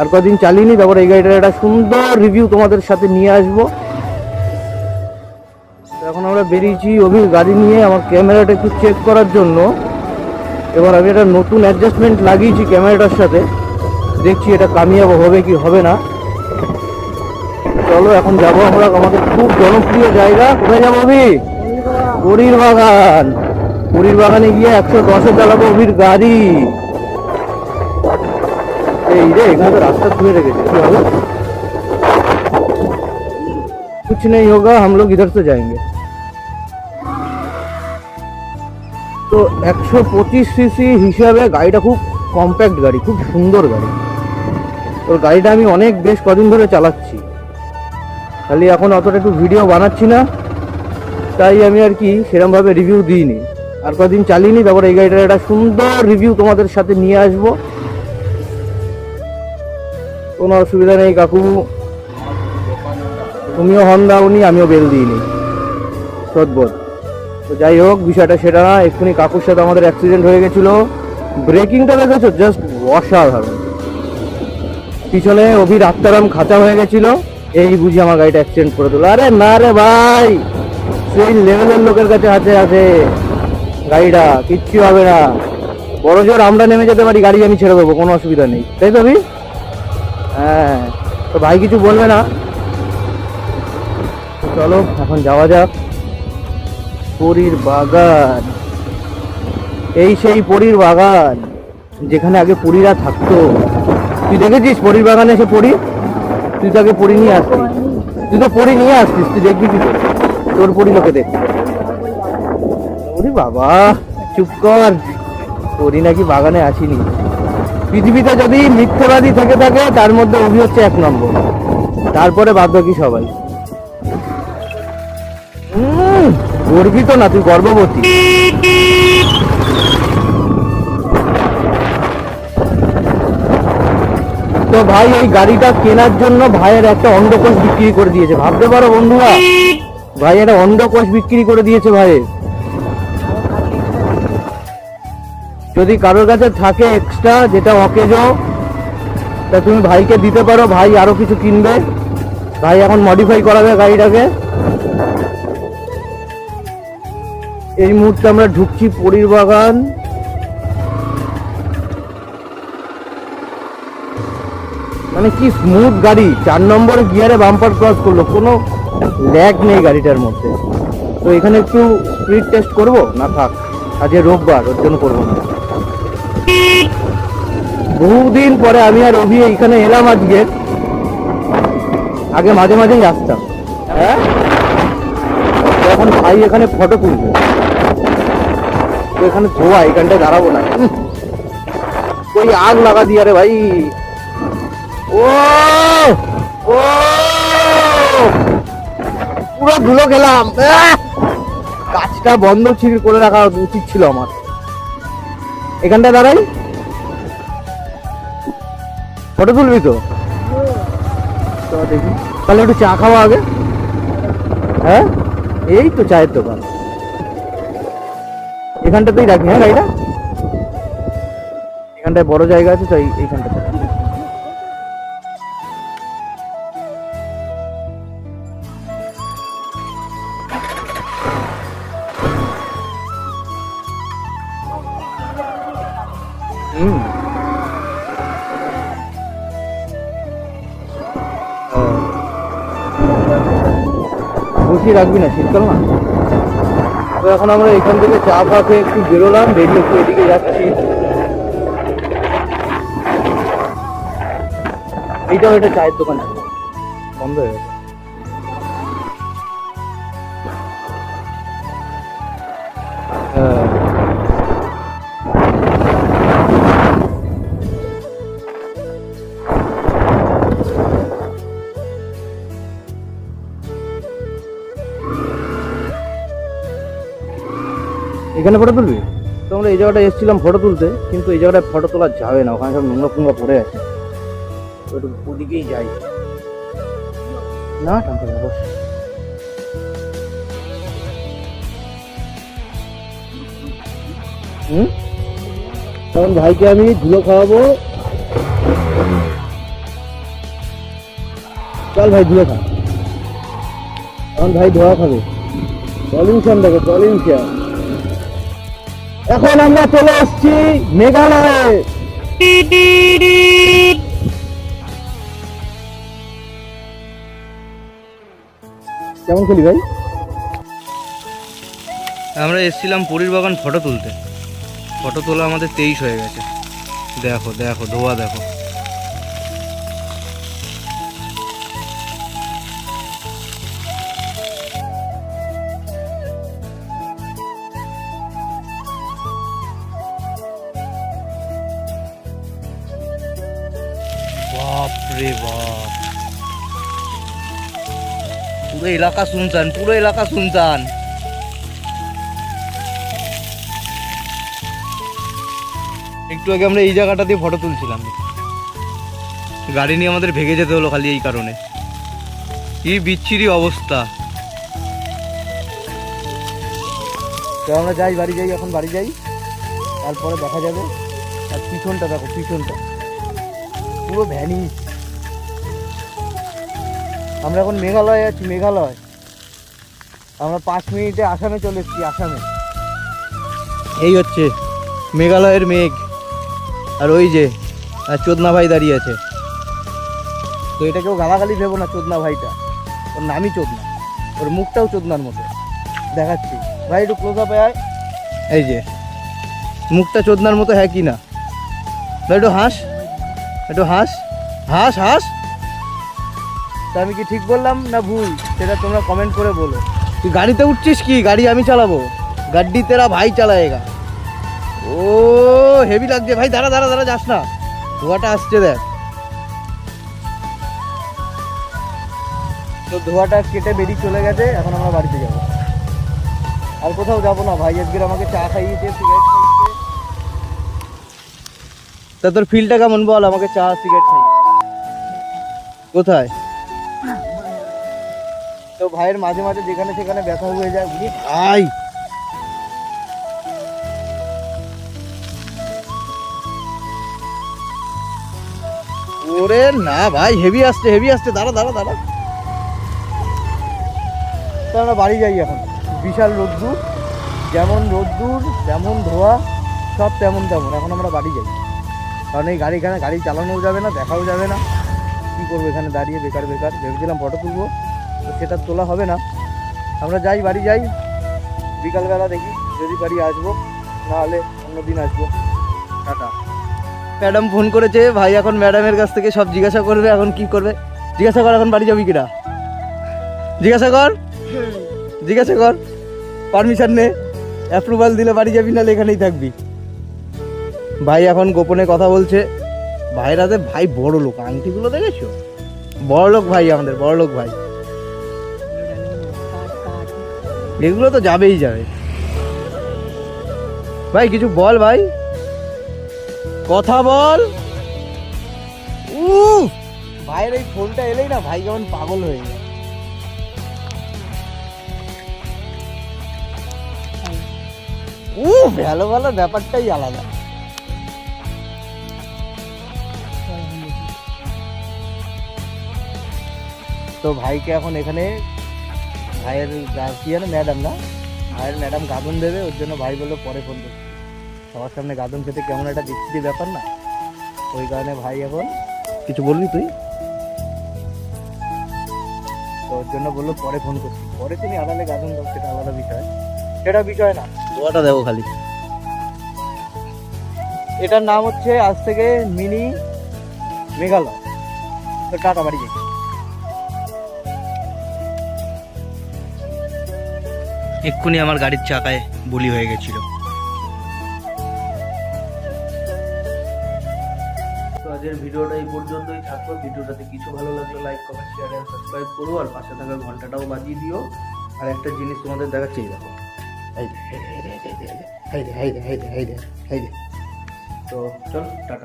আর কদিন চালিয়ে নি তারপর এই গাড়িটার একটা সুন্দর রিভিউ তোমাদের সাথে নিয়ে আসব। এখন আমরা বেরিয়েছি অভির গাড়ি নিয়ে আমার ক্যামেরাটা একটু চেক করার জন্য। এবার আমি একটা নতুন অ্যাডজাস্টমেন্ট লাগিয়েছি ক্যামেরাটার সাথে। দেখছি এটা কামিয়াব হবে কি হবে না। চলো এখন যাব আমরা, আমাদের খুব জনপ্রিয় জায়গা। কোথায় যাব অভি? পুরীর বাগান। পুরীর বাগানে গিয়ে একশো দশে চালাবো অভির গাড়ি। এই রে এখানে তো রাস্তা খুলে রেখেছে কি হবে कुछ नहीं होगा हम लोग इधर से जाएंगे তো একশো পঁচিশ সিসি হিসাবে গাড়িটা খুব কম্প্যাক্ট গাড়ি খুব সুন্দর গাড়ি তো গাড়িটা আমি অনেক বেশ কদিন ধরে চালাচ্ছি খালি এখন অতটা একটু ভিডিও বানাচ্ছি না তাই আমি আর কি সেরমভাবে রিভিউ দিইনি আর কদিন চালিয়ে তারপর এই গাড়িটার একটা সুন্দর রিভিউ তোমাদের সাথে নিয়ে আসবো কোনো অসুবিধা নেই, কাকু। তুমিও হর্ন দাওনি, আমিও বেল দিইনি। সদবোধ। তো যাই হোক, বিষয়টা সেটা না, এক্ষুনি কাকুর সাথে আমাদের অ্যাক্সিডেন্ট হয়ে গেছিল। ব্রেকিংটা দেখেছ? জাস্ট অসাধারণ। পিছনে অভির আত্মারাম খাঁচা হয়ে গেছিল। এই বুঝি আমার গাড়িটা অ্যাক্সিডেন্ট করে দিল। আরে না রে ভাই! সেই লেভেলের লোকের কাছে হাতে আছে গাড়িটা, কিচ্ছু হবে না। বড় জোর আমরা নেমে যেতে পারি, গাড়ি আমি ছেড়ে দেবো, কোনো অসুবিধা নেই। তাই তো অভি? হ্যাঁ তো ভাই কিছু বলবে না? চলো, এখন যাওয়া যাক। পরীর বাগান। এই সেই পরীর বাগান, যেখানে আগে পরীরা থাকতো। তুই দেখেছিস পরীর বাগানে এসে পড়ি তুই তো আগে পড়ি নিয়ে আসতিস। তুই তো পড়ি নিয়ে আসতিস, তুই দেখবি কি তোর পড়ি লোকে ওরে বাবা, চুপ কর। পড়ি নাকি বাগানে আসিনি। পৃথিবীতে যদি মিথ্যেবাদী থেকে থাকে, তার মধ্যে অভি হচ্ছে এক নম্বর। তারপরে বাদ বাকি সবাই? গর্বিত না, তুই গর্ভবতী। তো ভাই, এই গাড়িটা কেনার জন্য ভাইয়ের একটা অন্ডকোষ বিক্রি করে দিয়েছে। ভাবতে পারো বন্ধুরা, ভাই, একটা অন্ডকোষ বিক্রি করে দিয়েছে ভাইয়ের। যদি কারোর কাছে থাকে এক্সট্রা যেটা অকেজো, তা তুমি ভাইকে দিতে পারো, ভাই আরও কিছু কিনবে। ভাই এখন মডিফাই করাবে গাড়িটাকে। এই মুহূর্তে আমরা ঢুকছি পরীর বাগান। মানে কি স্মুথ গাড়ি, চার নম্বর গিয়ারে বাম্পার ক্রস করল, কোনো ল্যাগ নেই গাড়িটার মধ্যে। তো এখানে একটু স্পিড টেস্ট করব? না থাক, আজকে রোববার, ওর জন্য করব না। বহুদিন পরে আমি আর অভি এইখানে এলাম আজকে। আগে মাঝে মাঝেই আসতাম। হ্যাঁ? এখন ভাই এখানে ফটো তুলবে। এখানে ধোয়া এখানটায় দাঁড়াবো না। ওই আগ লাগা দিয়ে রে ভাই। ও! ও! পুরো ধুলো গেলাম! কাজটা বন্ধ ছিল করে রাখা উচিত ছিল আমার। এখানটায় দাঁড়াই। ফটো তুলবি তো? দেখি তাহলে একটু চা খাওয়া আগে। হ্যাঁ? এই তো চায়ের দোকান। এখানটাতেই রাখি হ্যাঁ গাড়িটা এখানটায় বড় জায়গা আছে, তাই এইখানটাতে। হুম। বসিয়ে রাখবি না, শীতকাল না? তো এখন আমরা এখান থেকে চা ফা খেয়ে একটু বেরোলাম, বেরিয়ে একটু এদিকে যাচ্ছি। এইটাও একটা চায়ের দোকান। বন্ধ হয়ে গেছে। এখানে ফটো তুলবি? তো আমরা এই জায়গাটা এসেছিলাম ফটো তুলতে, কিন্তু এই জায়গাটায় ফটো তোলা যাবে না, ওখানে সব নোংরা ফুঙ্গা পড়ে আছে। একটু ওদিকেই যাই। না, টানতে হুম? তখন ভাইকে আমি ধুলো খাওয়াবো। চল ভাই, ধুলো খা। এখন ভাই ধোয়া খাবে। পলিউশন দেখো পলিউশন এখন আমরা চলে আসছি মেঘালয়ে। কেমন খেলি ভাই? আমরা এসেছিলাম পুরীর বাগান ফটো তুলতে। ফটো তোলা আমাদের তেইশ হয়ে গেছে। দেখো দেখো, ধোয়া দেখো। পুরো এলাকা শুনছান, পুরো এলাকা শুনছান। একটু আগে আমরা এই জায়গাটা দিয়ে ফটো তুলছিলাম। গাড়ি নিয়ে আমাদের ভেগে যেতে হলো খালি এই কারণে। কি বিচ্ছিরি অবস্থা। তো আমরা যাই, বাড়ি যাই, এখন বাড়ি যাই। তারপরে দেখা যাবে। আর পিছনটা দেখো, পিছনটা। পুরো ভ্যানি আমরা এখন মেঘালয়ে আছি, মেঘালয়। আমরা পাঁচ মিনিটে আসামে চলে এসেছি, আসামে। এই হচ্ছে মেঘালয়ের মেঘ। আর ওই যে চোদনা ভাই দাঁড়িয়ে আছে। তো এটা কেউ গালাগালি ভেবো না চোদনা ভাইটা। ওর নামই চোদনা। ওর মুখটাও চোদনার মতো। দেখাচ্ছি। ভাই, একটু ক্লোজ আপে এই যে, মুখটা চোদনার মতো হ্যাঁ কি না? একটু হাঁস। একটু হাঁস। হাঁস, হাস। তা আমি কি ঠিক বললাম না ভুল? সেটা তোমরা কমেন্ট করে বলো। তুই গাড়িতে উঠছিস কি? গাড়ি আমি চালাবো। গাড্ডি তেরা ভাই চালায়েগা। ও হেভি লাগছে। ভাই দাঁড়া দাঁড়া দাঁড়া যাস না। ধোয়াটা আসছে দেখ। তো ধোয়াটা কেটে বেরিয়ে চলে গেছে এখন আমরা বাড়িতে যাব। আর কোথাও যাব না ভাই আজকের আমাকে চা খাইয়েছে সিগারেট খাইয়েছে। তা তোর ফিলটা কেমন বল? আমাকে চা সিগারেট খাই কোথায়? তো ভাইয়ের মাঝে মাঝে যেখানে সেখানে ব্যথা হয়ে যায় বুঝি ভাই ওরে না ভাই হেভি আসছে হেভি আসছে। দাঁড়া দাঁড়া দাঁড়া। তো আমরা বাড়ি যাই এখন। বিশাল রোদ্দুর যেমন রোদ্দুর যেমন ধোয়া সব তেমন তেমন। এখন আমরা বাড়ি যাই। কারণ এই গাড়ি এখানে গাড়ি চালানোও যাবে না দেখাও যাবে না। কী করব এখানে দাঁড়িয়ে? বেকার বেকার। ভেবেছিলাম ফটো তুলবো। তো সেটা তোলা হবে না। আমরা যাই, বাড়ি যাই। বিকালবেলা দেখি যদি বাড়ি আসব, নাহলে অন্য দিন আসব। টাটা। ম্যাডাম ফোন করেছে, ভাই এখন ম্যাডামের কাছ থেকে সব জিজ্ঞাসা করবে, এখন কি করবে। জিজ্ঞাসা কর, এখন বাড়ি যাবি কিনা? জিজ্ঞাসা কর। জিজ্ঞাসা কর। পারমিশন নে। অ্যাপ্রুভাল দিলে বাড়ি যাবি, নাহলে এখানেই থাকবি। ভাই এখন গোপনে কথা বলছে। ভাইরাতে ভাই বড় লোক আংটিগুলো দেখেছ? বড় লোক ভাই আমাদের বড় লোক ভাই। এগুলো তো যাবেই যাবে। ভাই, কিছু বল ভাই। কথা বল। উফ ভাইয়ের এই ফোনটা এলেই না ভাই কেমন পাগল হয়ে যায়। উফ ভালো ভালো ব্যাপারটাই আলাদা। তো ভাইকে এখন এখানে ভাইয়ের কি জানো ম্যাডাম না? ভাইয়ের ম্যাডাম গাদন দেবে ওর জন্য ভাই বলল পরে ফোন করবে সবার সামনে গাদন খেতে কেমন একটা বিচ্ছিরি ব্যাপার না? ওই কারণে ভাই এখন কিছু বলবি তুই? তো ওর জন্য বলল পরে ফোন করছি। পরে তুমি আড়ালে গাদন দাও সেটা আলাদা বিষয়। সেটা বিষয় না। দোয়াটা দেখো খালি। এটার নাম হচ্ছে আজ থেকে মিনি মেঘালয়। তো টাটা বাড়ি যাই এক্ষুনি আমার গাড়ির চাকায় বলি হয়ে গেছিল। তো আজকের ভিডিওটা এই পর্যন্তই থাকল। ভিডিওটাতে কিছু ভালো লাগল like comment share and subscribe করো। আর পাশে থাকা ঘন্টাটাও বাজিয়ে দিও। আর একটা জিনিস তোমাদের দেখাচ্ছি দেখো। তো চল টাটা।